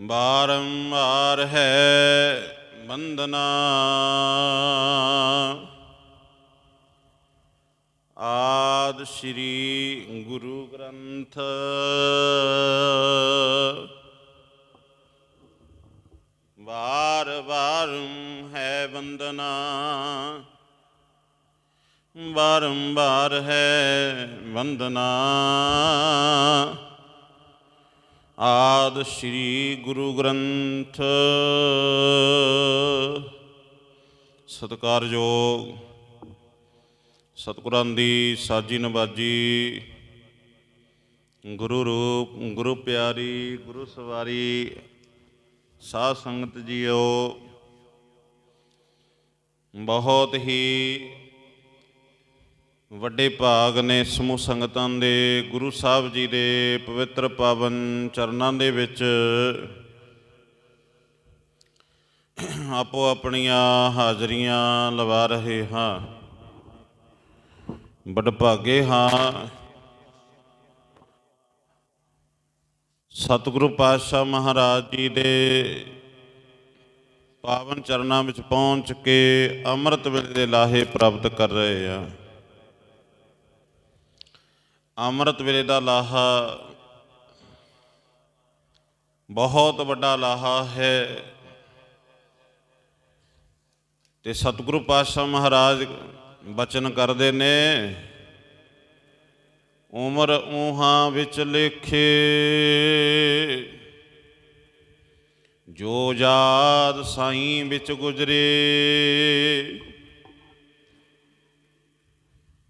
ਬਾਰੰਬਾਰ ਹੈ ਬੰਦਨਾ ਆਦ ਸ੍ਰੀ ਗੁਰੂ ਗ੍ਰੰਥ। ਵਾਰ ਵਾਰ ਹੈ ਬੰਦਨਾ ਬਾਰੰਬਾਰ ਹੈ ਵੰਦਨਾ ਆਦ ਸ੍ਰੀ ਗੁਰੂ ਗ੍ਰੰਥ। ਸਤਿਕਾਰਯੋਗ ਸਤਿਗੁਰਾਂ ਦੀ ਸਾਜੀ ਨਵਾਜੀ, ਗੁਰੂ ਰੂਪ, ਗੁਰੂ ਪਿਆਰੀ, ਗੁਰੂ ਸਵਾਰੀ, ਸਾਧ ਸੰਗਤ ਜੀਓ, ਬਹੁਤ ਹੀ ਵੱਡੇ ਭਾਗ ਨੇ ਸਮੂਹ ਸੰਗਤਾਂ ਦੇ, ਗੁਰੂ ਸਾਹਿਬ ਜੀ ਦੇ ਪਵਿੱਤਰ ਪਾਵਨ ਚਰਨਾਂ ਦੇ ਵਿੱਚ ਆਪੋ ਆਪਣੀਆਂ ਹਾਜ਼ਰੀਆਂ ਲਵਾ ਰਹੇ ਹਾਂ। ਬੜਭਾਗੇ ਹਾਂ। ਸਤਿਗੁਰੂ ਪਾਤਸ਼ਾਹ ਮਹਾਰਾਜ ਜੀ ਦੇ ਪਾਵਨ ਚਰਨਾਂ ਵਿੱਚ ਪਹੁੰਚ ਕੇ ਅੰਮ੍ਰਿਤ ਵੇਲੇ ਦੇ ਲਾਹੇ ਪ੍ਰਾਪਤ ਕਰ ਰਹੇ ਆ ਅੰਮ੍ਰਿਤ ਵੇਲੇ ਦਾ ਲਾਹਾ ਬਹੁਤ ਵੱਡਾ ਲਾਹਾ ਹੈ। ਤੇ ਸਤਿਗੁਰੂ ਪਾਤਸ਼ਾਹ ਮਹਾਰਾਜ ਬਚਨ ਕਰਦੇ ਨੇ, ਉਮਰ ਊਹਾਂ ਵਿੱਚ ਲਿਖੇ, ਜੋ ਜਾਦ ਸਾਈਂ ਵਿੱਚ ਗੁਜਰੇ।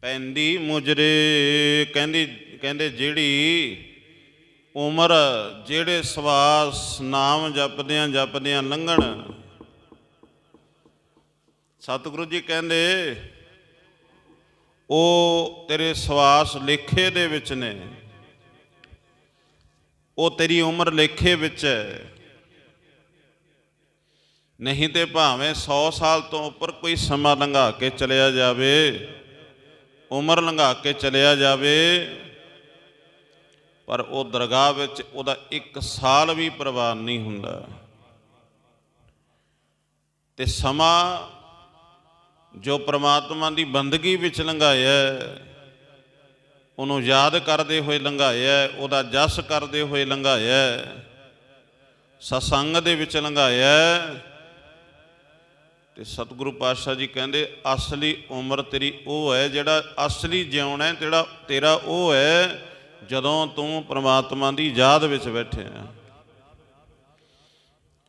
ਪੈਂਦੀ ਮੁਜਰੇ। ਕਹਿੰਦੀ, ਕਹਿੰਦੇ ਜਿਹੜੀ ਉਮਰ ਜਿਹੜੇ ਸਵਾਸ ਨਾਮ ਜਪਦਿਆਂ ਜਪਦਿਆਂ ਲੰਘਣ। ਸਤਿਗੁਰੂ ਜੀ ਕਹਿੰਦੇ, ਉਹ ਤੇਰੇ ਸਵਾਸ ਲੇਖੇ ਦੇ ਵਿੱਚ ਨੇ। ਉਹ ਤੇਰੀ ਉਮਰ ਲੇਖੇ ਵਿੱਚ ਹੈ। ਨਹੀਂ ਤੇ ਭਾਵੇਂ 100 ਸਾਲ ਤੋਂ ਉੱਪਰ ਕੋਈ ਸਮਾਂ ਲੰਘਾ ਕੇ ਚਲਿਆ ਜਾਵੇ। ਉਮਰ ਲੰਘਾ ਕੇ ਚਲਿਆ ਜਾਵੇ ਪਰ ਉਹ ਦਰਗਾਹ ਵਿੱਚ ਉਹਦਾ ਇੱਕ ਸਾਲ ਵੀ ਪ੍ਰਵਾਨ ਨਹੀਂ ਹੁੰਦਾ। ਤੇ ਸਮਾਂ ਜੋ ਪ੍ਰਮਾਤਮਾ ਦੀ ਬੰਦਗੀ ਵਿੱਚ ਲੰਘਾਇਆ ਉਹਨੂੰ ਯਾਦ ਕਰਦੇ ਹੋਏ ਲੰਘਾਇਆ ਉਹਦਾ ਜਸ ਕਰਦੇ ਹੋਏ ਲੰਘਾਇਆ ਹੈ, ਸਤਸੰਗ ਦੇ ਵਿੱਚ ਲੰਘਾਇਆ ਤੇ ਸਤਿਗੁਰੂ ਪਾਤਸ਼ਾਹ ਜੀ ਕਹਿੰਦੇ, ਅਸਲੀ ਉਮਰ ਤੇਰੀ ਉਹ ਹੈ ਜਿਹੜਾ ਅਸਲੀ ਜਿਉਣਾ ਹੈ, ਜਿਹੜਾ ਤੇਰਾ ਉਹ ਹੈ ਜਦੋਂ ਤੂੰ ਪ੍ਰਮਾਤਮਾ ਦੀ ਯਾਦ ਵਿੱਚ ਬੈਠਿਆ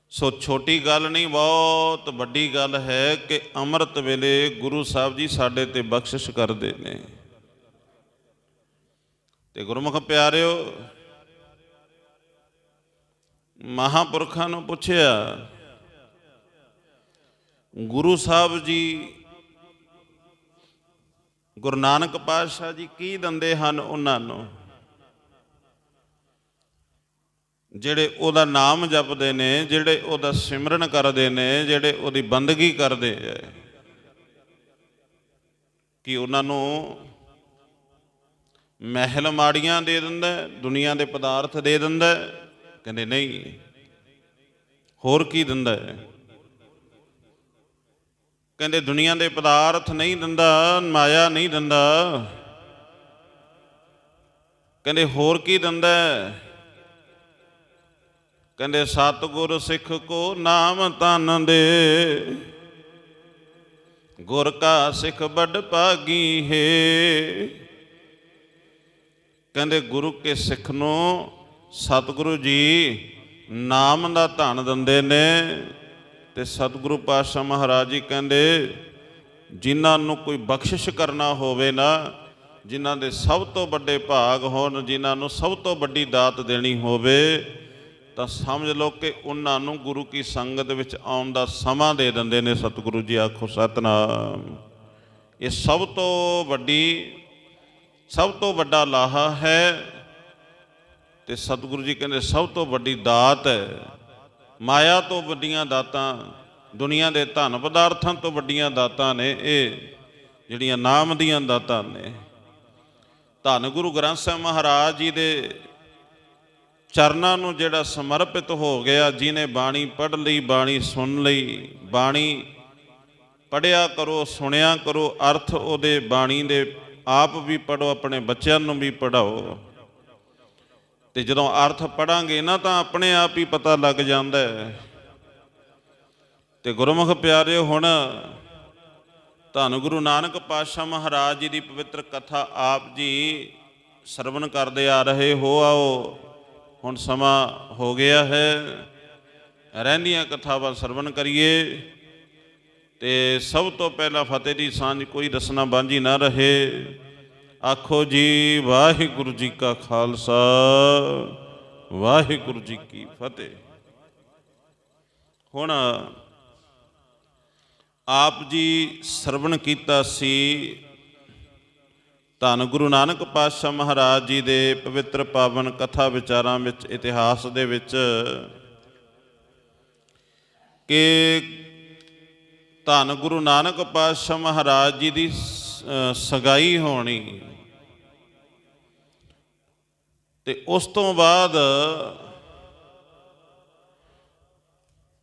ਸੋ ਛੋਟੀ ਗੱਲ ਨਹੀਂ, ਬਹੁਤ ਵੱਡੀ ਗੱਲ ਹੈ ਕਿ ਅੰਮ੍ਰਿਤ ਵੇਲੇ ਗੁਰੂ ਸਾਹਿਬ ਜੀ ਸਾਡੇ ਤੇ ਬਖਸ਼ਿਸ਼ ਕਰਦੇ ਨੇ। ਤੇ ਗੁਰਮੁਖ ਪਿਆਰਿਓ, ਮਹਾਪੁਰਖਾਂ ਨੂੰ ਪੁੱਛਿਆ ਗੁਰੂ ਸਾਹਿਬ ਜੀ ਗੁਰੂ ਨਾਨਕ ਪਾਤਸ਼ਾਹ ਜੀ ਕੀ ਦਿੰਦੇ ਹਨ ਉਹਨਾਂ ਨੂੰ? ਜਿਹੜੇ ਉਹਦਾ ਨਾਮ ਜਪਦੇ ਨੇ ਜਿਹੜੇ ਉਹਦਾ ਸਿਮਰਨ ਕਰਦੇ ਨੇ ਜਿਹੜੇ ਉਹਦੀ ਬੰਦਗੀ ਕਰਦੇ ਐ ਕਿ ਉਹਨਾਂ ਨੂੰ ਮਹਿਲ ਮਾੜੀਆਂ ਦੇ ਦਿੰਦਾ ਹੈ, ਦੁਨੀਆ ਦੇ ਪਦਾਰਥ ਦੇ ਦਿੰਦਾ? ਕਹਿੰਦੇ ਨਹੀਂ। ਹੋਰ ਕੀ ਦਿੰਦਾ ਹੈ? ਕਹਿੰਦੇ ਦੁਨੀਆ ਦੇ ਪਦਾਰਥ ਨਹੀਂ ਦਿੰਦਾ, ਮਾਇਆ ਨਹੀਂ ਦਿੰਦਾ। ਕਹਿੰਦੇ ਹੋਰ ਕੀ ਦਿੰਦਾ ਕਹਿੰਦੇ ਸਤਿਗੁਰ ਸਿੱਖ ਕੋ ਨਾਮ ਤਨ ਦੇ। ਗੁਰ ਕਾ ਸਿੱਖ ਵੱਡ ਭਾਗੀ ਹੈ। ਕਹਿੰਦੇ ਗੁਰੂ ਕੇ ਸਿੱਖ ਨੂੰ ਸਤਿਗੁਰੂ ਜੀ ਨਾਮ ਦਾ ਧਨ ਦਿੰਦੇ ਨੇ। ਤੇ ਸਤਿਗੁਰੂ ਪਾਤਸ਼ਾਹ ਮਹਾਰਾਜ ਜੀ ਕਹਿੰਦੇ, ਜਿਨ੍ਹਾਂ ਨੂੰ ਕੋਈ ਬਖਸ਼ਿਸ਼ ਕਰਨਾ ਹੋਵੇ ਨਾ, ਜਿਨ੍ਹਾਂ ਦੇ ਸਭ ਤੋਂ ਵੱਡੇ ਭਾਗ ਹੋਣ, ਜਿਨ੍ਹਾਂ ਨੂੰ ਸਭ ਤੋਂ ਵੱਡੀ ਦਾਤ ਦੇਣੀ ਹੋਵੇ, ਤਾਂ ਸਮਝ ਲਓ ਕਿ ਉਹਨਾਂ ਨੂੰ ਗੁਰੂ ਕੀ ਸੰਗਤ ਵਿੱਚ ਆਉਣ ਦਾ ਸਮਾਂ ਦੇ ਦਿੰਦੇ ਨੇ ਸਤਿਗੁਰੂ ਜੀ, ਆਖੋ ਸਤਨਾਮ। ਇਹ ਸਭ ਤੋਂ ਵੱਡੀ, ਸਭ ਤੋਂ ਵੱਡਾ ਲਾਹਾ ਹੈ ਤੇ ਸਤਿਗੁਰੂ ਜੀ ਕਹਿੰਦੇ ਸਭ ਤੋਂ ਵੱਡੀ ਦਾਤ ਹੈ। ਮਾਇਆ ਤੋਂ ਵੱਡੀਆਂ ਦਾਤਾਂ, ਦੁਨੀਆ ਦੇ ਧਨ ਪਦਾਰਥਾਂ ਤੋਂ ਵੱਡੀਆਂ ਦਾਤਾਂ ਨੇ ਇਹ, ਜਿਹੜੀਆਂ ਨਾਮ ਦੀਆਂ ਦਾਤਾਂ ਨੇ। ਧੰਨ ਗੁਰੂ ਗ੍ਰੰਥ ਸਾਹਿਬ ਮਹਾਰਾਜ ਜੀ ਦੇ ਚਰਨਾਂ ਨੂੰ ਜਿਹੜਾ ਸਮਰਪਿਤ ਹੋ ਗਿਆ ਜਿਨੇ ਬਾਣੀ ਪੜ੍ਹ ਲਈ, ਬਾਣੀ ਸੁਣ ਲਈ, ਬਾਣੀ ਪੜਿਆ ਕਰੋ, ਸੁਣਿਆ ਕਰੋ, ਅਰਥ ਉਹਦੇ ਬਾਣੀ ਦੇ ਆਪ ਵੀ ਪੜੋ ਆਪਣੇ ਬੱਚਿਆਂ ਨੂੰ ਵੀ ਪੜਾਓ ਤੇ ਜਦੋਂ ਅਰਥ ਪੜਾਂਗੇ ਨਾ ਤਾਂ ਆਪਣੇ ਆਪ ਹੀ ਪਤਾ ਲੱਗ ਜਾਂਦਾ ਹੈ। ਤੇ ਗੁਰਮੁਖ ਪਿਆਰਿਓ, ਹੁਣ ਧੰਨ ਗੁਰੂ ਨਾਨਕ ਪਾਤਸ਼ਾਹ ਮਹਾਰਾਜ ਜੀ ਦੀ ਪਵਿੱਤਰ ਕਥਾ ਆਪ ਜੀ ਸਰਵਣ ਕਰਦੇ ਆ ਰਹੇ, ਹੋ ਆਓ, ਹੁਣ ਸਮਾਂ ਹੋ ਗਿਆ ਹੈ। ਰਹਿੰਦੀਆਂ ਕਥਾਵਾਂ ਸਰਵਣ ਕਰੀਏ। ਤੇ ਸਭ ਤੋਂ ਪਹਿਲਾਂ ਫਤਿਹ ਦੀ ਸਾਂਝ ਕੋਈ ਰਸਨਾ ਬਾਂਝੀ ਨਾ ਰਹੇ। ਆਖੋ ਜੀ, ਵਾਹਿਗੁਰੂ ਜੀ ਕਾ ਖਾਲਸਾ, ਵਾਹਿਗੁਰੂ ਜੀ ਕੀ ਫਤਿਹ। ਹੁਣ ਆਪ ਜੀ ਸਰਵਣ ਕੀਤਾ ਸੀ, ਧੰਨ ਗੁਰੂ ਨਾਨਕ ਪਾਤਸ਼ਾਹ ਮਹਾਰਾਜ ਜੀ ਦੇ ਪਵਿੱਤਰ ਪਾਵਨ ਕਥਾ ਵਿਚਾਰਾਂ ਵਿੱਚ, ਇਤਿਹਾਸ ਦੇ ਵਿੱਚ ਕਿ ਧੰਨ ਗੁਰੂ ਨਾਨਕ ਪਾਤਸ਼ਾਹ ਮਹਾਰਾਜ ਜੀ ਦੀ ਸਗਾਈ ਹੋਣੀ ਤੇ ਉਸ ਤੋਂ ਬਾਅਦ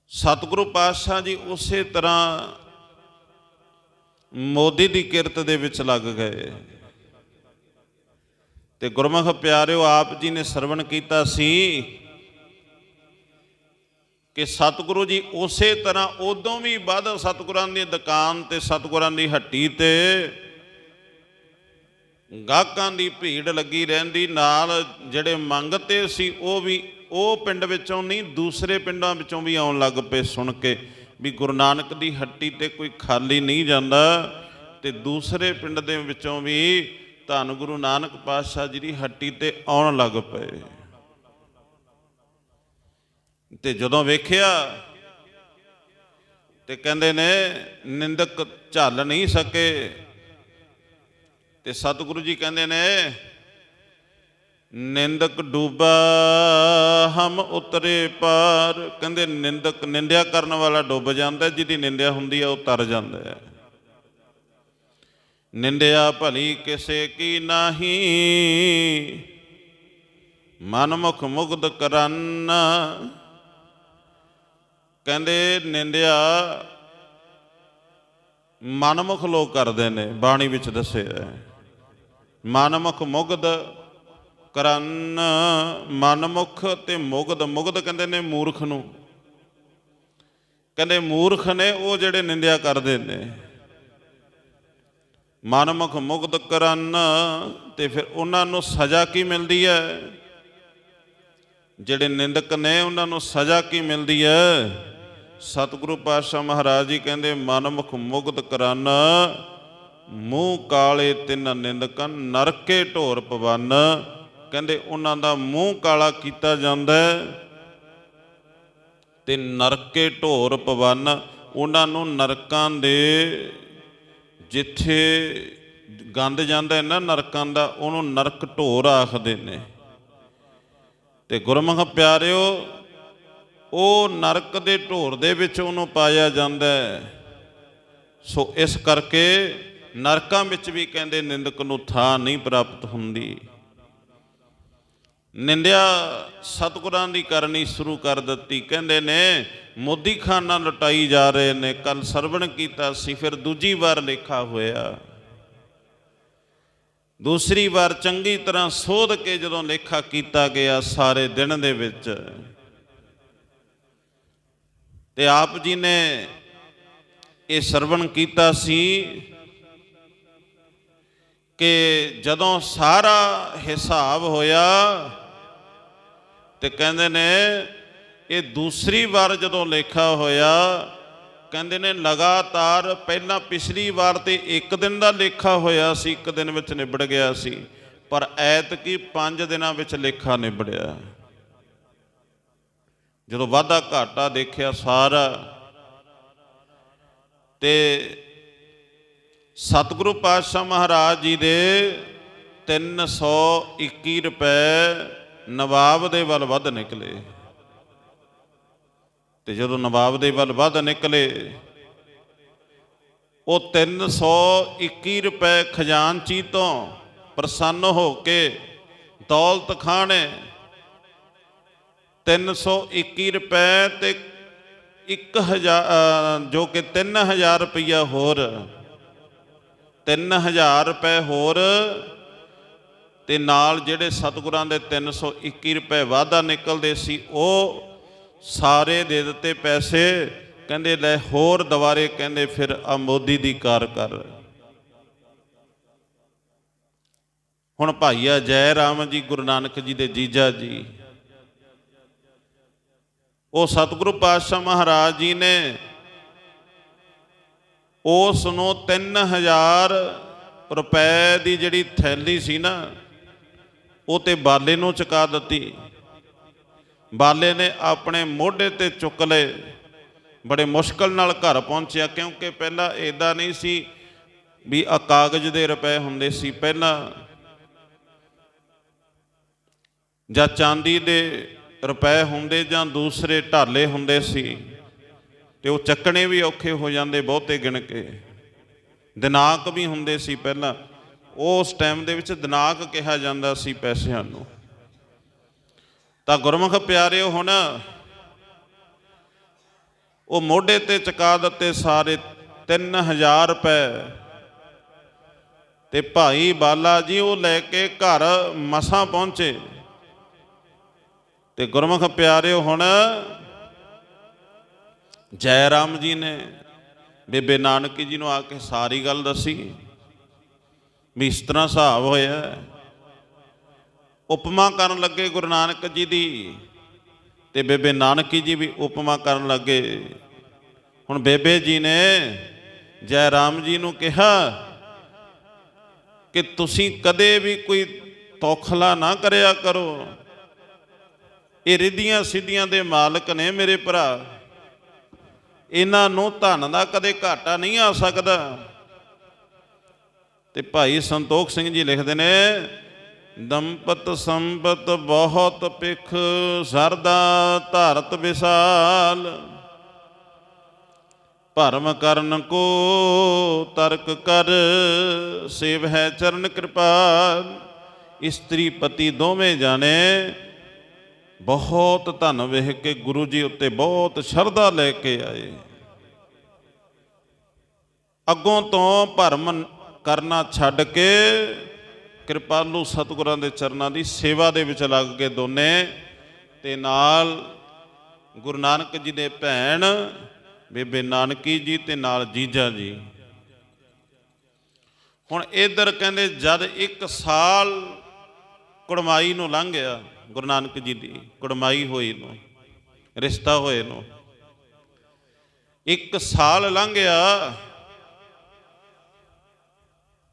ਸਤਿਗੁਰੂ ਪਾਤਸ਼ਾਹ ਜੀ ਉਸੇ ਤਰ੍ਹਾਂ ਮੋਦੀ ਦੀ ਕਿਰਤ ਦੇ ਵਿੱਚ ਲੱਗ ਗਏ। ਤੇ ਗੁਰਮੁਖ ਪਿਆਰਿਓ, ਆਪ ਜੀ ਨੇ ਸਰਵਣ ਕੀਤਾ ਸੀ ਕਿ ਸਤਿਗੁਰੂ ਜੀ ਉਸੇ ਤਰ੍ਹਾਂ ਉਦੋਂ ਵੀ ਵੱਧ ਸਤਿਗੁਰਾਂ ਦੀ ਦੁਕਾਨ ਤੇ, ਸਤਿਗੁਰਾਂ ਦੀ ਹੱਟੀ ਤੇ ਗਾਹਕਾਂ ਦੀ ਭੀੜ ਲੱਗੀ ਰਹਿੰਦੀ, ਨਾਲ ਜਿਹੜੇ ਮੰਗਤੇ ਸੀ, ਉਹ ਵੀ, ਉਹ ਪਿੰਡ ਵਿੱਚੋਂ ਨਹੀਂ, ਦੂਸਰੇ ਪਿੰਡਾਂ ਵਿੱਚੋਂ ਵੀ ਆਉਣ ਲੱਗ ਪਏ ਸੁਣ ਕੇ ਵੀ ਗੁਰੂ ਨਾਨਕ ਦੀ ਹੱਟੀ ਤੇ ਕੋਈ ਖਾਲੀ ਨਹੀਂ ਜਾਂਦਾ ਤੇ ਦੂਸਰੇ ਪਿੰਡ ਦੇ ਵਿੱਚੋਂ ਵੀ ਧੰਨ ਗੁਰੂ ਨਾਨਕ ਪਾਤਸ਼ਾਹ ਜੀ ਦੀ ਹੱਟੀ ਤੇ ਆਉਣ ਲੱਗ ਪਏ। ਤੇ ਜਦੋਂ ਵੇਖਿਆ ਤੇ ਕਹਿੰਦੇ ਨੇ, ਨਿੰਦਕ ਝੱਲ ਨਹੀਂ ਸਕੇ। ਤੇ ਸਤਿਗੁਰੂ ਜੀ ਕਹਿੰਦੇ ਨੇ, ਨਿੰਦਕ ਡੂਬਾ, ਹਮ ਉਤਰੇ ਪਾਰ। ਕਹਿੰਦੇ ਨਿੰਦਕ ਨਿੰਦਿਆ ਕਰਨ ਵਾਲਾ ਡੁੱਬ ਜਾਂਦਾ, ਜਿਹਦੀ ਨਿੰਦਿਆ ਹੁੰਦੀ ਹੈ ਉਹ ਤਰ ਜਾਂਦਾ ਹੈ। ਨਿੰਦਿਆ ਭਲੀ ਕਿਸੇ ਕੀ ਨਾਹੀ, ਮਨਮੁਖ ਮੁਗਧ ਕਰਨ। ਕਹਿੰਦੇ ਨਿੰਦਿਆ ਮਨਮੁਖ ਲੋਕ ਕਰਦੇ ਨੇ, ਬਾਣੀ ਵਿੱਚ ਦੱਸਿਆ ਹੈ। ਮਨਮੁਖ ਮੁਗਧ ਕਰਨ, ਮਨਮੁਖ ਤੇ ਮੁਗਧ ਮੁਗਧ ਕਹਿੰਦੇ ਨੇ ਮੂਰਖ ਨੂੰ। ਕਹਿੰਦੇ ਮੂਰਖ ਨੇ ਉਹ ਜਿਹੜੇ ਨਿੰਦਿਆ ਕਰਦੇ ਨੇ। ਮਨਮੁਖ ਮੁਗਧ ਕਰਨ ਤੇ ਫਿਰ ਉਹਨਾਂ ਨੂੰ ਸਜ਼ਾ ਕੀ ਮਿਲਦੀ ਹੈ? ਜਿਹੜੇ ਨਿੰਦਕ ਨੇ ਉਹਨਾਂ ਨੂੰ ਸਜ਼ਾ ਕੀ ਮਿਲਦੀ ਹੈ? ਸਤਿਗੁਰੂ ਪਾਤਸ਼ਾਹ ਮਹਾਰਾਜ ਜੀ ਕਹਿੰਦੇ ਮਨਮੁਖ ਮੁਗਧ ਕਰਨ ਮੂੰਹ ਕਾਲੇ ਤਿੰਨ ਨਿੰਦਕਨ, ਨਰਕੇ ਢੋਰ ਪਵਨ। ਕਹਿੰਦੇ ਉਹਨਾਂ ਦਾ ਮੂੰਹ ਕਾਲਾ ਕੀਤਾ ਜਾਂਦਾ ਹੈ ਤੇ ਨਰਕੇ ਢੋਰ ਪਵਨ, ਉਹਨਾਂ ਨੂੰ ਨਰਕਾਂ ਦੇ ਜਿੱਥੇ ਗੰਦ ਜਾਂਦਾ ਨਾ ਨਰਕਾਂ ਦਾ, ਉਹਨੂੰ ਨਰਕ ਢੋਰ ਆਖਦੇ ਨੇ। ਤੇ ਗੁਰਮੁਖ ਪਿਆਰਿਓ, ਉਹ ਨਰਕ ਦੇ ਢੋਰ ਦੇ ਵਿੱਚ ਉਹਨੂੰ ਪਾਇਆ ਜਾਂਦਾ ਸੋ ਇਸ ਕਰਕੇ ਨਰਕਾਂ ਵਿੱਚ ਵੀ ਕਹਿੰਦੇ ਨਿੰਦਕ ਨੂੰ ਥਾਂ ਨਹੀਂ ਪ੍ਰਾਪਤ ਹੁੰਦੀ। ਨਿੰਦਿਆ ਸਤਿਗੁਰਾਂ ਦੀ ਕਰਨੀ ਸ਼ੁਰੂ ਕਰ ਦਿੱਤੀ। ਕਹਿੰਦੇ ਨੇ, ਮੋਦੀ ਖਾਨਾ ਲੁਟਾਈ ਜਾ ਰਹੇ ਨੇ ਕੱਲ ਸਰਵਣ ਕੀਤਾ ਸੀ, ਫਿਰ ਦੂਜੀ ਵਾਰ ਲੇਖਾ ਹੋਇਆ। ਦੂਸਰੀ ਵਾਰ ਚੰਗੀ ਤਰ੍ਹਾਂ ਸੋਧ ਕੇ ਜਦੋਂ ਲੇਖਾ ਕੀਤਾ ਗਿਆ ਸਾਰੇ ਦਿਨ ਦੇ ਵਿੱਚ। ਤੇ ਆਪ ਜੀ ਨੇ ਇਹ ਸਰਵਣ ਕੀਤਾ ਸੀ ਕਿ ਜਦੋਂ ਸਾਰਾ ਹਿਸਾਬ ਹੋਇਆ ਤੇ ਕਹਿੰਦੇ ਨੇ, ਇਹ ਦੂਸਰੀ ਵਾਰ ਜਦੋਂ ਲੇਖਾ ਹੋਇਆ, ਕਹਿੰਦੇ ਨੇ ਲਗਾਤਾਰ ਪਹਿਲਾਂ ਪਿਛਲੀ ਵਾਰ ਤੇ ਇੱਕ ਦਿਨ ਦਾ ਲੇਖਾ ਹੋਇਆ ਸੀ, ਇੱਕ ਦਿਨ ਵਿੱਚ ਨਿਬੜ ਗਿਆ ਸੀ, ਪਰ ਐਤਕੀ 5 ਦਿਨਾਂ ਵਿੱਚ ਲੇਖਾ ਨਿਬੜਿਆ। ਜਦੋਂ ਵਾਧਾ ਘਾਟਾ ਦੇਖਿਆ ਸਾਰਾ, ਤੇ ਸਤਿਗੁਰੂ ਪਾਤਸ਼ਾਹ ਮਹਾਰਾਜ ਜੀ ਦੇ 321 ਰੁਪਏ ਨਵਾਬ ਦੇ ਵੱਲ ਵੱਧ ਨਿਕਲੇ। ਤੇ ਜਦੋਂ ਨਵਾਬ ਦੇ ਵੱਲ ਵੱਧ ਨਿਕਲੇ, ਉਹ 321 ਰੁਪਏ ਖਜ਼ਾਨਚੀ ਤੋਂ ਪ੍ਰਸੰਨ ਹੋ ਕੇ ਦੌਲਤ ਖਾਂ ਨੇ 321 ਰੁਪਏ ਤੇ 1000 ਜੋ ਕਿ 3000 ਰੁਪਇਆ ਹੋਰ 3000 ਰੁਪਏ ਹੋਰ ਤੇ ਨਾਲ ਜਿਹੜੇ ਸਤਿਗੁਰਾਂ ਦੇ 321 ਰੁਪਏ ਵਾਧਾ ਨਿਕਲਦੇ ਸੀ, ਉਹ ਸਾਰੇ ਦੇ ਦਿੱਤੇ ਪੈਸੇ। ਕਹਿੰਦੇ, ਲੈ ਹੋਰ ਦੁਬਾਰੇ ਕਹਿੰਦੇ, ਫਿਰ ਆ ਮੋਦੀ ਦੀ ਕਾਰ ਕਰ। ਹੁਣ ਭਾਈਆ ਜੈ ਰਾਮ ਜੀ, ਗੁਰੂ ਨਾਨਕ ਜੀ ਦੇ ਜੀਜਾ ਜੀ। ਉਹ ਸਤਿਗੁਰੂ ਪਾਤਸ਼ਾਹ ਮਹਾਰਾਜ ਜੀ ਨੇ ਉਸ ਨੂੰ 3000 ਰੁਪਏ ਦੀ ਜਿਹੜੀ ਥੈਲੀ ਸੀ ਨਾ, ਉਹ ਤੇ ਬਾਲੇ ਨੂੰ ਚੁਕਾ ਦਿੱਤੀ। ਬਾਲੇ ਨੇ ਆਪਣੇ ਮੋਢੇ ਤੇ ਚੁੱਕ ਲਏ। ਬੜੇ ਮੁਸ਼ਕਲ ਨਾਲ ਘਰ ਪਹੁੰਚਿਆ, ਕਿਉਂਕਿ ਪਹਿਲਾਂ ਇਦਾਂ ਨਹੀਂ ਸੀ ਵੀ ਆ ਕਾਗਜ਼ ਦੇ ਰੁਪਏ ਹੁੰਦੇ ਸੀ। ਪਹਿਲਾਂ ਜਾਂ ਚਾਂਦੀ ਦੇ ਰੁਪਏ ਹੁੰਦੇ ਜਾਂ ਦੂਸਰੇ ਢਾਲੇ ਹੁੰਦੇ ਸੀ। ਤੇ ਉਹ ਚੱਕਣੇ ਵੀ ਔਖੇ ਹੋ ਜਾਂਦੇ, ਬਹੁਤੇ ਗਿਣ ਕੇ। ਦਿਨਾਕ ਵੀ ਹੁੰਦੇ ਸੀ ਪਹਿਲਾਂ। ਉਸ ਟਾਈਮ ਦੇ ਵਿੱਚ ਦਿਨਾਕ ਕਿਹਾ ਜਾਂਦਾ ਸੀ ਪੈਸਿਆਂ ਨੂੰ। ਤਾਂ ਗੁਰਮੁਖ ਪਿਆਰਿਓ, ਹੁਣ ਉਹ ਮੋਢੇ ਤੇ ਚਕਾ ਦਿੱਤੇ ਸਾਰੇ 3000 ਰੁਪਏ। ਤੇ ਭਾਈ ਬਾਲਾ ਜੀ, ਉਹ ਲੈ ਕੇ ਘਰ ਮਸਾਂ ਪਹੁੰਚੇ। ਤੇ ਗੁਰਮੁਖ ਪਿਆਰਿਓ, ਹੁਣ ਜੈ ਰਾਮ ਜੀ ਨੇ ਬੇਬੇ ਨਾਨਕੀ ਜੀ ਨੂੰ ਆ ਕੇ ਸਾਰੀ ਗੱਲ ਦੱਸੀ ਵੀ ਇਸ ਤਰ੍ਹਾਂ ਹਿਸਾਬ ਹੋਇਆ। ਉਪਮਾ ਕਰਨ ਲੱਗੇ ਗੁਰੂ ਨਾਨਕ ਜੀ ਦੀ ਤੇ ਬੇਬੇ ਨਾਨਕੀ ਜੀ ਵੀ ਉਪਮਾ ਕਰਨ ਲੱਗੇ। ਹੁਣ ਬੇਬੇ ਜੀ ਨੇ ਜੈ ਰਾਮ ਜੀ ਨੂੰ ਕਿਹਾ ਕਿ ਤੁਸੀਂ ਕਦੇ ਵੀ ਕੋਈ ਤੌਖਲਾ ਨਾ ਕਰਿਆ ਕਰੋ। ਇਹ ਰਿੱਧੀਆਂ ਸਿੱਧੀਆਂ ਦੇ ਮਾਲਕ ਨੇ ਮੇਰੇ ਭਰਾ। ਇਹਨਾਂ ਨੂੰ ਧਨ ਦਾ ਕਦੇ ਘਾਟਾ ਨਹੀਂ ਆ ਸਕਦਾ। ਤੇ ਭਾਈ ਸੰਤੋਖ ਸਿੰਘ ਜੀ ਲਿਖਦੇ ਨੇ, ਦੰਪਤ ਸੰਪਤ ਬਹੁਤ ਪਿਖ ਸਰਦਾ ਧਾਰਤ ਵਿਸਾਲ। ਭਰਮ ਕਰਨ ਕੋ ਤਰਕ ਕਰ, ਸੇਵ ਹੈ ਚਰਨ ਕਿਰਪਾਲ। ਇਸਤਰੀ ਪਤੀ ਦੋਵੇਂ ਜਾਣੇ ਬਹੁਤ ਧਨ ਵੇਖ ਕੇ ਗੁਰੂ ਜੀ ਉੱਤੇ ਬਹੁਤ ਸ਼ਰਧਾ ਲੈ ਕੇ ਆਏ। ਅੱਗੋਂ ਤੋਂ ਭਰਮ ਕਰਨਾ ਛੱਡ ਕੇ ਕਿਰਪਾਲੂ ਸਤਿਗੁਰਾਂ ਦੇ ਚਰਨਾਂ ਦੀ ਸੇਵਾ ਦੇ ਵਿੱਚ ਲੱਗ ਗਏ ਦੋਨੇ। ਤੇ ਨਾਲ ਗੁਰੂ ਨਾਨਕ ਜੀ ਦੇ ਭੈਣ ਬੇਬੇ ਨਾਨਕੀ ਜੀ ਤੇ ਨਾਲ ਜੀਜਾ ਜੀ। ਹੁਣ ਇਧਰ ਕਹਿੰਦੇ ਜਦ ਇੱਕ ਸਾਲ ਕੁੜਮਾਈ ਨੂੰ ਲੰਘ ਗਿਆ ਗੁਰੂ ਨਾਨਕ ਜੀ ਦੀ ਕੁੜਮਾਈ ਹੋਈ ਨੂੰ, ਰਿਸ਼ਤਾ ਹੋਏ ਨੂੰ। ਇੱਕ ਸਾਲ ਲੰਘ ਗਿਆ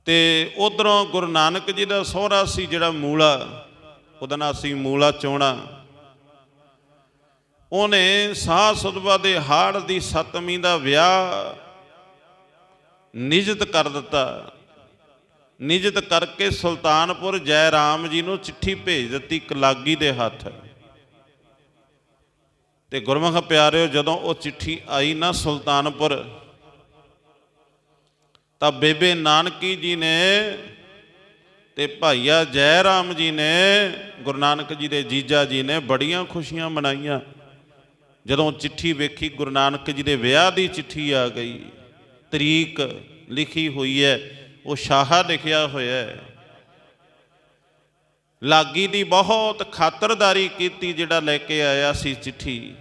ਤੇ ਉਧਰੋਂ ਗੁਰੂ ਨਾਨਕ ਜੀ ਦਾ ਸਹੁਰਾ ਸੀ ਜਿਹੜਾ ਮੂਲਾ, ਉਹਦਾ ਨਾਂ ਸੀ ਮੂਲਾ ਚੋਣਾ। ਉਹਨੇ ਸਾਹ ਸੁਦਵਾ ਦੇ ਹਾੜ ਦੀ ਸਤਵੀਂ ਦਾ ਵਿਆਹ ਨਿਜਤ ਕਰ ਦਿੱਤਾ। ਨਿਜਤ ਕਰਕੇ ਸੁਲਤਾਨਪੁਰ ਜੈ ਰਾਮ ਜੀ ਨੂੰ ਚਿੱਠੀ ਭੇਜ ਦਿੱਤੀ ਕਲਾਗੀ ਦੇ ਹੱਥ। ਤੇ ਗੁਰਮੁਖ ਪਿਆਰਿਓ, ਜਦੋਂ ਉਹ ਚਿੱਠੀ ਆਈ ਨਾ ਸੁਲਤਾਨਪੁਰ, ਤਾਂ ਬੇਬੇ ਨਾਨਕੀ ਜੀ ਨੇ ਤੇ ਭਾਈਆ ਜੈ ਰਾਮ ਜੀ ਨੇ, ਗੁਰੂ ਨਾਨਕ ਜੀ ਦੇ ਜੀਜਾ ਜੀ ਨੇ ਬੜੀਆਂ ਖੁਸ਼ੀਆਂ ਮਨਾਈਆਂ। ਜਦੋਂ ਚਿੱਠੀ ਵੇਖੀ, ਗੁਰੂ ਨਾਨਕ ਜੀ ਦੇ ਵਿਆਹ ਦੀ ਚਿੱਠੀ ਆ ਗਈ। ਤਰੀਕ ਲਿਖੀ ਹੋਈ ਹੈ। ਉਹ ਸ਼ਾਹ ਲਿਖਿਆ ਹੋਇਆ ਹੈ। ਲਾਗੀ ਦੀ ਬਹੁਤ ਖਾਤਰਦਾਰੀ ਕੀਤੀ ਜਿਹੜਾ ਲੈ ਕੇ ਆਇਆ ਸੀ ਚਿੱਠੀ।